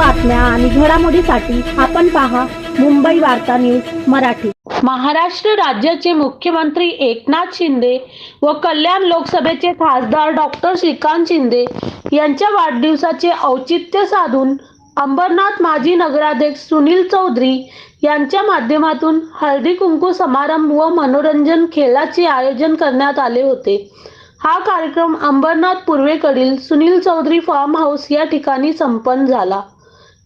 बातम्या आणि घडामोडीसाठी आपण पहा मुंबई वार्ता न्यूज मराठी. महाराष्ट्र राज्याचे मुख्यमंत्री एकनाथ शिंदे व कल्याण लोकसभेचे खासदार डॉक्टर श्रीकांत शिंदे यांच्या वाढदिवसाचे औचित्य साधून अंबरनाथ माजी नगराध्यक्ष सुनील चौधरी यांच्या माध्यमातून हळदी कुंकू समारंभ व मनोरंजन खेळाचे आयोजन करण्यात आले होते. हा कार्यक्रम अंबरनाथ पूर्वेकडील सुनील चौधरी फार्म हाऊस या ठिकाणी संपन्न झाला.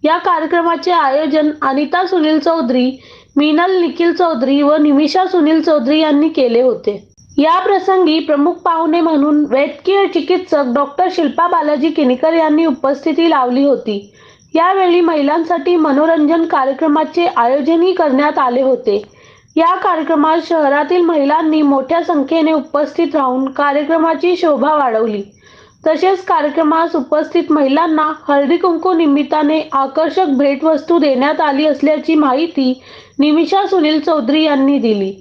या कार्यक्रमाचे आयोजन अनिता सुनील चौधरी मीनल निखिल चौधरी व निमिषा सुनील चौधरी यांनी केले होते. या प्रसंगी प्रमुख पाहुणे म्हणून वैद्यकीय चिकित्सक डॉक्टर शिल्पा बालाजी किनीकर यांनी उपस्थिती लावली होती. यावेळी महिलांसाठी मनोरंजन कार्यक्रमाचे आयोजनही करण्यात आले होते. या कार्यक्रमात शहरातील महिलांनी मोठ्या संख्येने उपस्थित राहून कार्यक्रमाची शोभा वाढवली. तसेच कार्यक्रमास उपस्थित महिलांना हळदी कुंकू निमित्ताने आकर्षक भेटवस्तू देण्यात आली असल्याची माहिती निमिषा सुनील चौधरी यांनी दिली.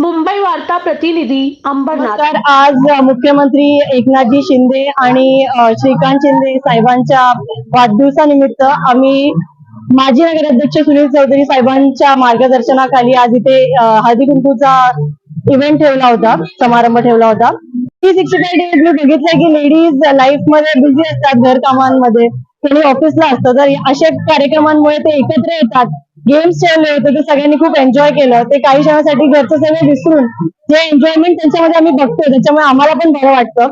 मुंबई वार्ता प्रतिनिधी अंबरनाथ. आज मुख्यमंत्री एकनाथजी शिंदे आणि श्रीकांत शिंदे साहेबांच्या वाढदिवसानिमित्त आम्ही माजी नगराध्यक्ष सुनील चौधरी साहेबांच्या मार्गदर्शनाखाली आज इथे हळदी कुंकूचा इव्हेंट ठेवला होता समारंभ ठेवला होता. थ्री सिक्स्टी फाय डेज मी बघितलंय की लेडीज लाईफमध्ये बिझी असतात घरकामांमध्ये. त्यांनी ऑफिसला असतं तर अशा कार्यक्रमांमुळे ते एकत्र येतात. गेम्स ठेवले होते ते सगळ्यांनी खूप एन्जॉय केलं. ते काही क्षणासाठी घरचं सगळं विसरून जे एन्जॉयमेंट त्यांच्यामध्ये आम्ही बघतो त्याच्यामुळे आम्हाला पण बरं वाटतं.